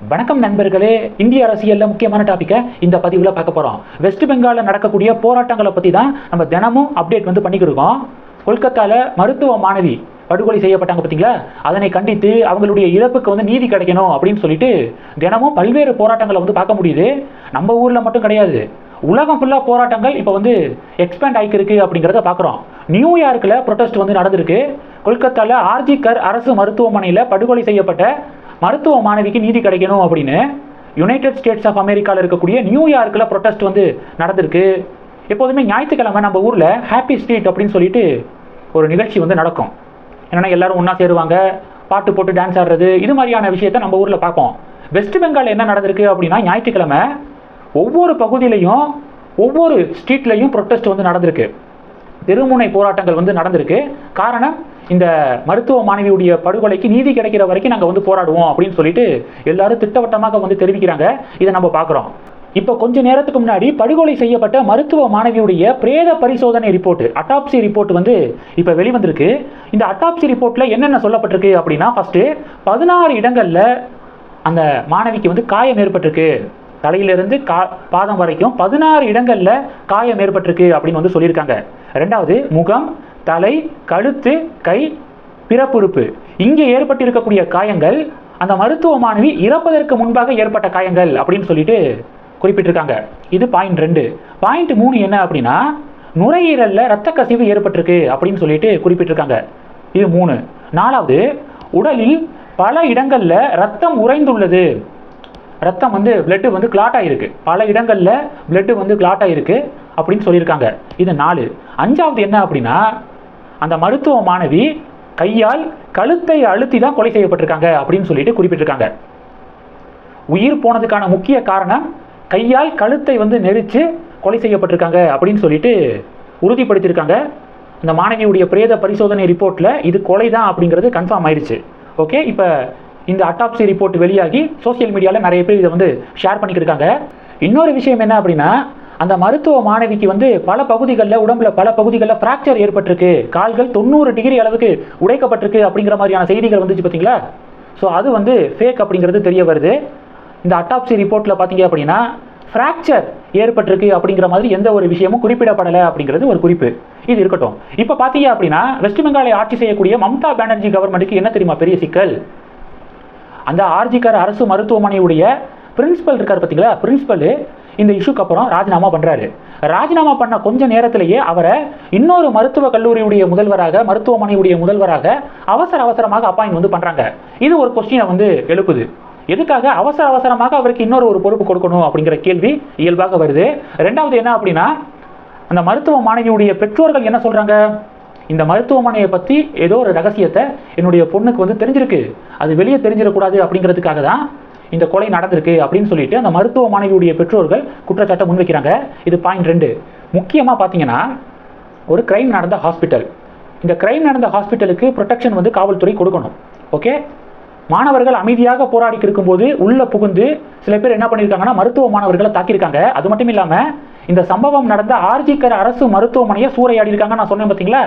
வணக்கம் நண்பர்களே இந்திய அரசியலில் முக்கியமான டாப்பிக்கை இந்த பதிவில் பார்க்க போகிறோம் வெஸ்ட் பெங்காலில் நடக்கக்கூடிய போராட்டங்களை பற்றி தான் நம்ம தினமும் அப்டேட் வந்து பண்ணிக்கிட்டு இருக்கோம். கொல்கத்தாவில் மருத்துவ மாணவி படுகொலை செய்யப்பட்டாங்க பார்த்தீங்களா அதனை கண்டித்து அவங்களுடைய இழப்புக்கு வந்து நீதி கிடைக்கணும் அப்படின்னு சொல்லிட்டு தினமும் பல்வேறு போராட்டங்களை வந்து பார்க்க முடியுது. நம்ம ஊரில் மட்டும் கிடையாது. உலகம் ஃபுல்லாக போராட்டங்கள் இப்போ வந்து எக்ஸ்பேண்ட் ஆகிருக்கு அப்படிங்கிறத பார்க்குறோம். நியூயார்க்கில் ப்ரொட்டஸ்ட் வந்து நடந்திருக்கு. கொல்கத்தாவில் ஆர்ஜி கர் அரசு மருத்துவமனையில் படுகொலை செய்யப்பட்ட மருத்துவ மாணவிக்கு நீதி கிடைக்கணும் அப்படின்னு யுனைடெட் ஸ்டேட்ஸ் ஆஃப் அமெரிக்காவில் இருக்கக்கூடிய நியூயார்க்கில் ப்ரொட்டஸ்ட் வந்து நடந்திருக்கு. எப்போதுமே ஞாயிற்றுக்கிழமை நம்ம ஊரில் ஹாப்பி ஸ்ட்ரீட் அப்படின்னு சொல்லிட்டு ஒரு நிகழ்ச்சி வந்து நடக்கும். என்னென்னா எல்லாரும் ஒன்றா சேருவாங்க பாட்டு போட்டு டான்ஸ் ஆடுறது இது மாதிரியான விஷயத்த நம்ம ஊரில் பார்ப்போம். வெஸ்ட் பெங்கால் என்ன நடந்திருக்கு அப்படின்னா ஞாயிற்றுக்கிழமை ஒவ்வொரு பகுதியிலையும் ஒவ்வொரு ஸ்ட்ரீட்லையும் ப்ரொட்டஸ்ட் வந்து நடந்திருக்கு. தெருமுனை போராட்டங்கள் வந்து நடந்திருக்கு. காரணம் இந்த மருத்துவ மாணவியுடைய படுகொலைக்கு நீதி கிடைக்கிற வரைக்கும் நாங்கள் வந்து போராடுவோம் அப்படின்னு சொல்லிட்டு எல்லாரும் திட்டவட்டமாக வந்து தெரிவிக்கிறாங்க. இதை நம்ம பார்க்குறோம். இப்போ கொஞ்ச நேரத்துக்கு முன்னாடி படுகொலை செய்யப்பட்ட மருத்துவ மாணவியுடைய பிரேத பரிசோதனை ரிப்போர்ட் அட்டாப்சி ரிப்போர்ட் வந்து இப்போ வெளிவந்திருக்கு. இந்த அட்டாப்சி ரிப்போர்ட்டில் என்னென்ன சொல்லப்பட்டிருக்கு அப்படின்னா ஃபர்ஸ்ட் பதினாறு இடங்களில் அந்த மாணவிக்கு வந்து காயம் ஏற்பட்டிருக்கு. தலையிலிருந்து கா பாதம் வரைக்கும் பதினாறு இடங்களில் காயம் ஏற்பட்டிருக்கு அப்படின்னு வந்து சொல்லியிருக்காங்க. ரெண்டாவது முகம் தலை கழுத்து கை பிறப்புறுப்பு. இங்கே ஏற்பட்டிருக்கக்கூடிய காயங்கள் அந்த மருத்துவ மாணவி இறப்பதற்கு முன்பாக ஏற்பட்ட காயங்கள் அப்படின்னு சொல்லிட்டு குறிப்பிட்டிருக்காங்க. இது பாயிண்ட் ரெண்டு. பாயிண்ட் மூணு என்ன அப்படின்னா நுரையீரலில் ரத்த கசிவு ஏற்பட்டிருக்கு அப்படின்னு சொல்லிட்டு குறிப்பிட்டிருக்காங்க. இது மூணு. நாலாவது உடலில் பல இடங்களில் ரத்தம் உறைந்துள்ளது. ரத்தம் வந்து பிளட்டு வந்து கிளாட் ஆகிருக்கு பல இடங்களில் பிளட்டு வந்து கிளாட் ஆகிருக்கு அப்படின்னு சொல்லியிருக்காங்க. இது நாலு. அஞ்சாவது என்ன அப்படின்னா அந்த மருத்துவ மாணவி கையால் கழுத்தை அழுத்தி தான் கொலை செய்யப்பட்டிருக்காங்க அப்படின்னு சொல்லிட்டு குறிப்பிட்டிருக்காங்க. உயிர் போனதுக்கான முக்கிய காரணம் கையால் கழுத்தை வந்து நெரிச்சு கொலை செய்யப்பட்டிருக்காங்க அப்படின்னு சொல்லிட்டு உறுதிப்படுத்தியிருக்காங்க. இந்த மாணவியுடைய பிரேத பரிசோதனை ரிப்போர்ட்டில் இது கொலை தான் அப்படிங்கிறது கன்ஃபார்ம் ஆயிடுச்சு. ஓகே இப்போ இந்த அட்டாப்சி ரிப்போர்ட் வெளியாகி சோஷியல் மீடியாவில் நிறைய பேர் இதை வந்து ஷேர் பண்ணிக்கிருக்காங்க இன்னொரு விஷயம் என்ன அப்படின்னா அந்த மருத்துவ மாணவிக்கு வந்து பல பகுதிகளில் உடம்புல பல பகுதிகளில் ஃப்ராக்சர் ஏற்பட்டிருக்கு. கால்கள் தொண்ணூறு டிகிரி அளவுக்கு உடைக்கப்பட்டிருக்கு அப்படிங்கிற மாதிரியான செய்திகள் வந்துச்சு பார்த்தீங்களா ஸோ அது வந்து ஃபேக் அப்படிங்கிறது தெரிய வருது. இந்த அட்டாப்சி ரிப்போர்ட்டில் பார்த்தீங்க அப்படின்னா ஃப்ராக்சர் ஏற்பட்டிருக்கு அப்படிங்கிற மாதிரி எந்த ஒரு விஷயமும் குறிப்பிடப்படலை அப்படிங்கிறது ஒரு குறிப்பு. இது இருக்கட்டும். இப்போ பார்த்தீங்க அப்படின்னா வெஸ்ட் பெங்காலை ஆட்சி செய்யக்கூடிய மம்தா பானர்ஜி கவர்மெண்ட்டுக்கு என்ன தெரியுமா? பெரிய சிக்கல். அந்த ஆர்ஜிகர் அரசு மருத்துவமனையுடைய பிரின்சிபல் இருக்கார் பார்த்தீங்களா பிரின்ஸிபல் இந்த இஷ்யூக்கு அப்புறம் ராஜினாமா பண்ணுறாரு ராஜினாமா பண்ண கொஞ்ச நேரத்திலேயே அவரை இன்னொரு மருத்துவ கல்லூரியுடைய முதல்வராக மருத்துவமனையுடைய முதல்வராக அவசர அவசரமாக அப்பாயின் வந்து பண்ணுறாங்க இது ஒரு கொஸ்டினை வந்து எழுப்புது. எதுக்காக அவசர அவசரமாக அவருக்கு இன்னொரு ஒரு பொறுப்பு கொடுக்கணும் அப்படிங்கிற கேள்வி இயல்பாக வருது. ரெண்டாவது என்ன அப்படின்னா அந்த மருத்துவ மாணவியுடைய பெற்றோர்கள் என்ன சொல்கிறாங்க இந்த மருத்துவமனையை பற்றி ஏதோ ஒரு ரகசியத்தை என்னுடைய பொண்ணுக்கு வந்து தெரிஞ்சிருக்கு. அது வெளியே தெரிஞ்சிடக்கூடாது அப்படிங்கிறதுக்காக தான் இந்த கொலை நடந்திருக்கு அப்படின்னு சொல்லிட்டு அந்த மருத்துவ மாணவியுடைய பெற்றோர்கள் குற்றச்சாட்டை முன்வைக்கிறாங்க. இது பாயிண்ட் ரெண்டு. முக்கியமாக பார்த்தீங்கன்னா ஒரு கிரைம் நடந்த ஹாஸ்பிட்டல் இந்த கிரைம் நடந்த ஹாஸ்பிட்டலுக்கு ப்ரொடெக்ஷன் வந்து காவல்துறை கொடுக்கணும். ஓகே மாணவர்கள் அமைதியாக போராடி இருக்கும்போது உள்ள புகுந்து சில பேர் என்ன பண்ணியிருக்காங்கன்னா மருத்துவ மாணவர்களை தாக்கியிருக்காங்க. அது மட்டும் இல்லாமல் இந்த சம்பவம் நடந்த ஆர்ஜிக்கர் அரசு மருத்துவமனையை சூறையாடி இருக்காங்க நான் சொன்னேன் பார்த்தீங்களா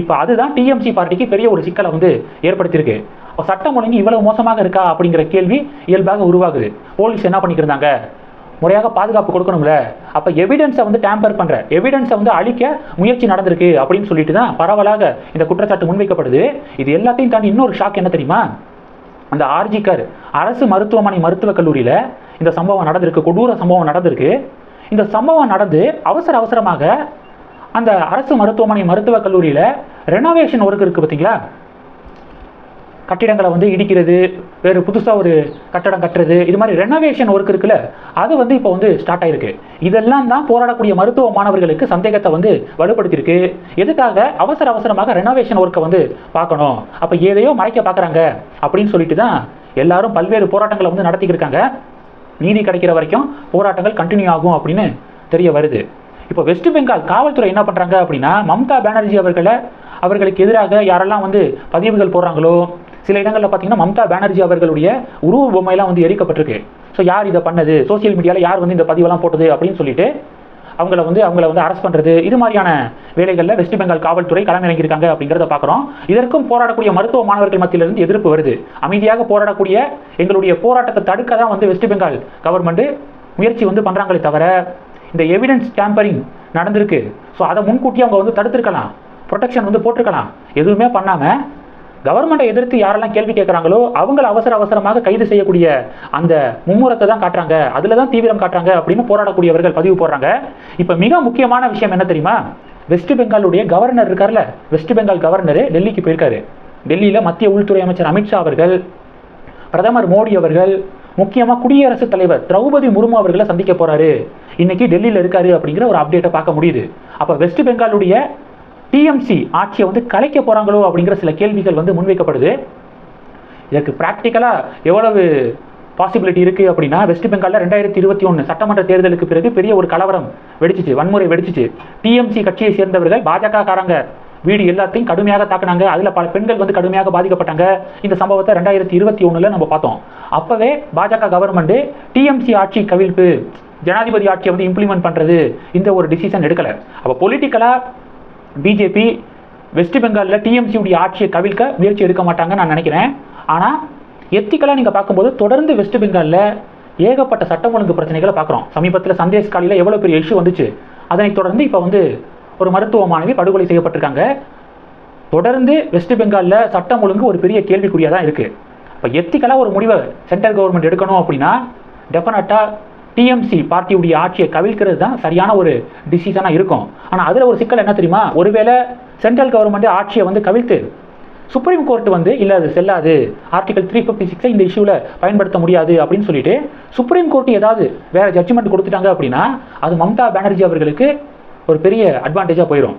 இப்போ அதுதான் டிஎம்சி பார்ட்டிக்கு பெரிய ஒரு சிக்கலை வந்து ஏற்படுத்தியிருக்கு. சட்டம் ஒழுங்கு இவ்வளவு மோசமாக இருக்கா அப்படிங்கிற கேள்வி இயல்பாக உருவாகுது. போலீஸ் என்ன பண்ணிக்கிருந்தாங்க? முறையாக பாதுகாப்பு கொடுக்கணும்ல. அப்போ எவிடன்ஸை வந்து டேம்பர் பண்ணுற எவிடன்ஸை வந்து அழிக்க முயற்சி நடந்திருக்கு அப்படின்னு சொல்லிட்டு தான் பரவலாக இந்த குற்றச்சாட்டு முன்வைக்கப்படுது. இது எல்லாத்தையும் தாண்டி இன்னொரு ஷாக் என்ன தெரியுமா? அந்த ஆர்ஜிக்கர் அரசு மருத்துவமனை மருத்துவக் கல்லூரியில் இந்த சம்பவம் நடந்திருக்கு கொடூர சம்பவம் நடந்திருக்கு. இந்த சம்பவம் நடந்து அவசர அவசரமாக அந்த அரசு மருத்துவமனை மருத்துவக் கல்லூரியில் ரெனோவேஷன் ஒர்க் இருக்குது பார்த்தீங்களா? கட்டிடங்களை வந்து இடிக்கிறது வேறு புதுசாக ஒரு கட்டடம் கட்டுறது இது மாதிரி ரெனோவேஷன் ஒர்க் இருக்குல்ல அது வந்து இப்போ வந்து ஸ்டார்ட் ஆயிருக்கு. இதெல்லாம் தான் போராடக்கூடிய மருத்துவ மாணவர்களுக்கு சந்தேகத்தை வந்து வலுப்படுத்தியிருக்கு. எதுக்காக? அவசர அவசரமாக ரெனோவேஷன் ஒர்க்கை வந்து பார்க்கணும். அப்போ எதையோ மறைக்க பார்க்குறாங்க அப்படின்னு சொல்லிட்டு தான் எல்லாரும் பல்வேறு போராட்டங்களை வந்து நடத்திக்கிட்டு இருக்காங்க. நீதி கிடைக்கிற வரைக்கும் போராட்டங்கள் கண்டினியூ ஆகும் அப்படின்னு தெரிய வருது. இப்போ வெஸ்ட் பெங்கால் காவல்துறை என்ன பண்ணுறாங்க அப்படின்னா மம்தா பானர்ஜி அவர்களை அவர்களுக்கு எதிராக யாரெல்லாம் வந்து பதிவுகள் போடுறாங்களோ சில இடங்களில் பார்த்தீங்கன்னா மம்தா பானர்ஜி அவர்களுடைய உருவ பொம்மையெல்லாம் வந்து எரிக்கப்பட்டிருக்கு. ஸோ யார் இதை பண்ணது? சோஷியல் மீடியாவில் யார் வந்து இந்த பதிவெல்லாம் போட்டது அப்படின்னு சொல்லிட்டு அவங்கள வந்து அவங்கள வந்து அரெஸ்ட் பண்ணுறது இது மாதிரியான வேலைகளில் வெஸ்ட் பெங்கால் காவல்துறை களமிறங்கியிருக்காங்க அப்படிங்கிறத பார்க்குறோம் இதற்கும் போராடக்கூடிய மருத்துவ மாணவர்கள் மத்தியிலிருந்து எதிர்ப்பு வருது. அமைதியாக போராடக்கூடிய எங்களுடைய போராட்டத்தை தடுக்க தான் வந்து வெஸ்ட் பெங்கால் கவர்மெண்ட்டு முயற்சி வந்து பண்ணுறாங்களே தவிர இந்த எவிடன்ஸ் டேம்பரிங் நடந்திருக்கு. ஸோ அதை முன்கூட்டி அவங்க வந்து தடுத்திருக்கலாம். ப்ரொடெக்ஷன் வந்து போட்டிருக்கலாம். எதுவுமே பண்ணாமல் கவர்மெண்ட்டை எதிர்த்து யாரெல்லாம் கேள்வி கேட்குறாங்களோ அவங்கள அவசர அவசரமாக கைது செய்யக்கூடிய அந்த மும்முரத்தை தான் காட்டுறாங்க. அதில் தான் தீவிரம் காட்டுறாங்க அப்படின்னு போராடக்கூடியவர்கள் பதிவு போடுறாங்க. இப்போ மிக முக்கியமான விஷயம் என்ன தெரியுமா? வெஸ்ட் பெங்காலுடைய கவர்னர் இருக்கார்ல? வெஸ்ட் பெங்கால் கவர்னர் டெல்லிக்கு போயிருக்காரு. டெல்லியில் மத்திய உள்துறை அமைச்சர் அமித்ஷா அவர்கள் பிரதமர் மோடி அவர்கள் முக்கியமாக குடியரசுத் தலைவர் திரௌபதி முர்மு அவர்களை சந்திக்க போறாரு. இன்னைக்கு டெல்லியில் இருக்காரு அப்படிங்கிற ஒரு அப்டேட்டை பார்க்க முடியுது. அப்போ வெஸ்ட் பெங்காலுடைய டிஎம்சி ஆட்சியை வந்து கலைக்க போகிறாங்களோ அப்படிங்கிற சில கேள்விகள் வந்து முன்வைக்கப்படுது. இதற்கு ப்ராக்டிக்கலாக எவ்வளவு பாசிபிலிட்டி இருக்குது அப்படின்னா வெஸ்ட் பெங்காலில் ரெண்டாயிரத்தி இருபத்தி ஒன்று சட்டமன்ற தேர்தலுக்கு பிறகு பெரிய ஒரு கலவரம் வெடிச்சிச்சு வன்முறை வெடிச்சிச்சு. டிஎம்சி கட்சியை சேர்ந்தவர்கள் பாஜக காரங்க வீடு எல்லாத்தையும் கடுமையாக தாக்குனாங்க. அதில் பல பெண்கள் வந்து கடுமையாக பாதிக்கப்பட்டாங்க. இந்த சம்பவத்தை ரெண்டாயிரத்தி இருபத்தி ஒன்றில் நம்ம பார்த்தோம். அப்போவே பாஜக கவர்மெண்ட்டு டிஎம்சி ஆட்சி கவிழ்ப்பு ஜனாதிபதி ஆட்சியை வந்து இம்ப்ளிமெண்ட் பண்ணுறது இந்த ஒரு டிசிஷன் எடுக்கலை. அப்போ பொலிட்டிக்கலாக பிஜேபி வெஸ்ட் பெங்காலில் டிஎம்சியுடைய ஆட்சியை கவிழ்க்க முயற்சி எடுக்க மாட்டாங்கன்னு நான் நினைக்கிறேன். ஆனால் எத்திக்கலாக நீங்கள் பார்க்கும்போது தொடர்ந்து வெஸ்ட் பெங்காலில் ஏகப்பட்ட சட்டம் ஒழுங்கு பிரச்சனைகளை பார்க்குறோம். சமீபத்தில் சந்தேஷ் காலியில் எவ்வளோ பெரிய இஷ்யூ வந்துச்சு. அதனைத் தொடர்ந்து இப்போ வந்து ஒரு மருத்துவ மாணவி படுகொலை செய்யப்பட்டிருக்காங்க. தொடர்ந்து வெஸ்ட் பெங்காலில் சட்டம் ஒழுங்கு ஒரு பெரிய கேள்விக்குறியாக தான் இருக்குது இப்போ எத்திக்கலாக ஒரு முடிவை சென்ட்ரல் கவர்மெண்ட் எடுக்கணும் அப்படின்னா டெஃபினட்டாக டிஎம்சி பார்ட்டியுடைய ஆட்சியை கவிழ்க்கிறது தான் சரியான ஒரு டிசிஷனாக இருக்கும். ஆனால் அதில் ஒரு சிக்கல் என்ன தெரியுமா? ஒருவேளை சென்ட்ரல் கவர்மெண்ட் ஆட்சியை வந்து கவிழ்த்து சுப்ரீம் கோர்ட் வந்து இல்லை அது செல்லாது. ஆர்டிகல் த்ரீ ஃபிஃப்டி சிக்ஸை இந்த இஷ்யூவில் பயன்படுத்த முடியாது அப்படின்னு சொல்லிட்டு சுப்ரீம் கோர்ட் ஏதாவது வேற ஜட்ஜ்மெண்ட் கொடுத்துட்டாங்க அப்படின்னா அது மம்தா பானர்ஜி அவர்களுக்கு ஒரு பெரிய அட்வான்டேஜாக போயிடும்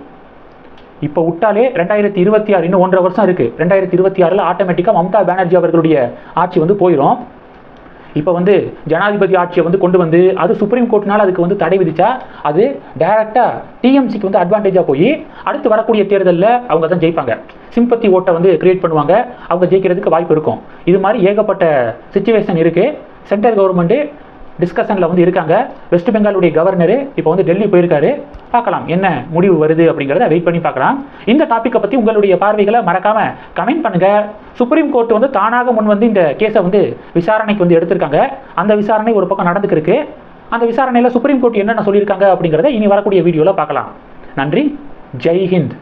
இப்போ விட்டாலே ரெண்டாயிரத்தி இருபத்தி ஆறு இன்னும் ஒன்றரை வருஷம் இருக்குது ரெண்டாயிரத்தி இருபத்தி ஆறில் ஆட்டோமேட்டிக்காக மம்தா பானர்ஜி அவர்களுடைய ஆட்சி வந்து போயிடும் இப்போ வந்து ஜனாதிபதி ஆட்சியை வந்து கொண்டு வந்து அது சுப்ரீம் கோர்ட்னால அதுக்கு வந்து தடை விதிச்சா அது டைரக்டாக டிஎம்சிக்கு வந்து அட்வான்டேஜாக போய் அடுத்து வரக்கூடிய தேர்தலில் அவங்க தான் ஜெயிப்பாங்க. சிம்பத்தி ஓட்டை வந்து கிரியேட் பண்ணுவாங்க. அவங்க ஜெயிக்கிறதுக்கு வாய்ப்பு இருக்கும். இது மாதிரி ஏகப்பட்ட சுச்சுவேஷன் இருக்குது சென்ட்ரல் கவர்மெண்ட்டு டிஸ்கஷனில் வந்து இருக்காங்க. வெஸ்ட் பெங்காலுடைய கவர்னரு இப்போ வந்து டெல்லி போயிருக்காரு. பார்க்கலாம். என்ன முடிவு வருது அப்படிங்கிறத வெயிட் பண்ணி பார்க்கலாம். இந்த டாப்பிக்கை பற்றி உங்களுடைய பார்வைகளை மறக்காம கமெண்ட் பண்ணுங்க. சுப்ரீம் கோர்ட் வந்து தானாக முன் வந்து இந்த கேஸை வந்து விசாரணைக்கு வந்து எடுத்திருக்காங்க. அந்த விசாரணை ஒரு பக்கம் நடந்துக்கிருக்கு. அந்த விசாரணையில் சுப்ரீம் கோர்ட் என்னென்ன சொல்லியிருக்காங்க அப்படிங்கிறத இனி வரக்கூடிய வீடியோவில் பார்க்கலாம். நன்றி. ஜெய் ஹிந்த்.